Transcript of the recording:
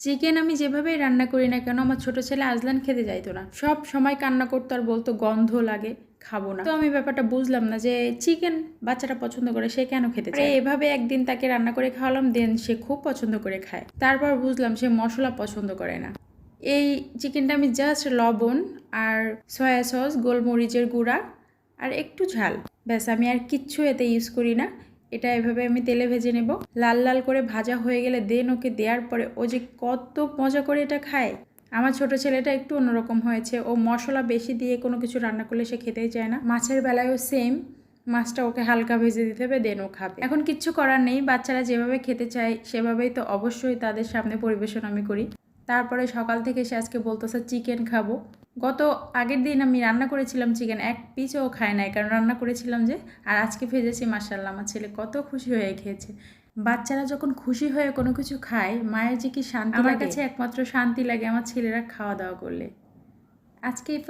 Chicken আমি যেভাবেই রান্না করি না কেন আমার ছোট ছেলে আজলান খেতে যাইতো না। সব সময় কান্না করতো আর বলতো গন্ধ লাগে খাব না। তো আমি ব্যাপারটা বুঝলাম না যে চিকেন বাচ্চাটা পছন্দ করে সে কেন খেতে চায়? এভাবে একদিন তাকে রান্না করে খাওয়ালাম দেন সে খুব পছন্দ করে খায়। তারপর বুঝলাম সে মশলা পছন্দ করে না। এই চিকেনটা আমি জাস্ট লবণ আর সয়া সস গোলমরিচের গুঁড়া আর একটু ঝাল। ব্যাস আমি আর কিচ্ছু এতে ইউজ করি না। এটা এভাবে আমি তেলে ভেজে নেব। লাল লাল করে ভাজা হয়ে গেলে দেন ওকে দেওয়ার পরে ও যে কত মজা করে এটা খায়। আমার ছোট ছেলেটা একটু অন্যরকম হয়েছে। ও মশলা বেশি দিয়ে কোনো কিছু রান্না করলে সে খেতেই চায় না। মাছের বেলায়ও সেম মাছটা ওকে হালকা ভেজে দিতে হবে দেন ও খাবে। এখন কিচ্ছু করার নেই। বাচ্চারা যেভাবে খেতে চায়, সেভাবেই তো অবশ্যই তাদের সামনে পরিবেশন আমি করি। তারপরে সকাল থেকে সে আজকে বলতেছে চিকেন খাব। গত আগের দিন আমি রান্না করেছিলাম চিকেন এক পিসও খায় নাই। কারণ রান্না করেছিলাম যে আর আজকে ভেজেছি মাসাল্লাহ আমার ছেলে কত খুশি হয়ে খেয়েছে। বাচ্চারা যখন খুশি হয়ে কোনো কিছু খায় মায়ের যে কি শান্তি আমার কাছে একমাত্র শান্তি লাগে আমার ছেলেরা খাওয়া দাওয়া করলে। আজকে এই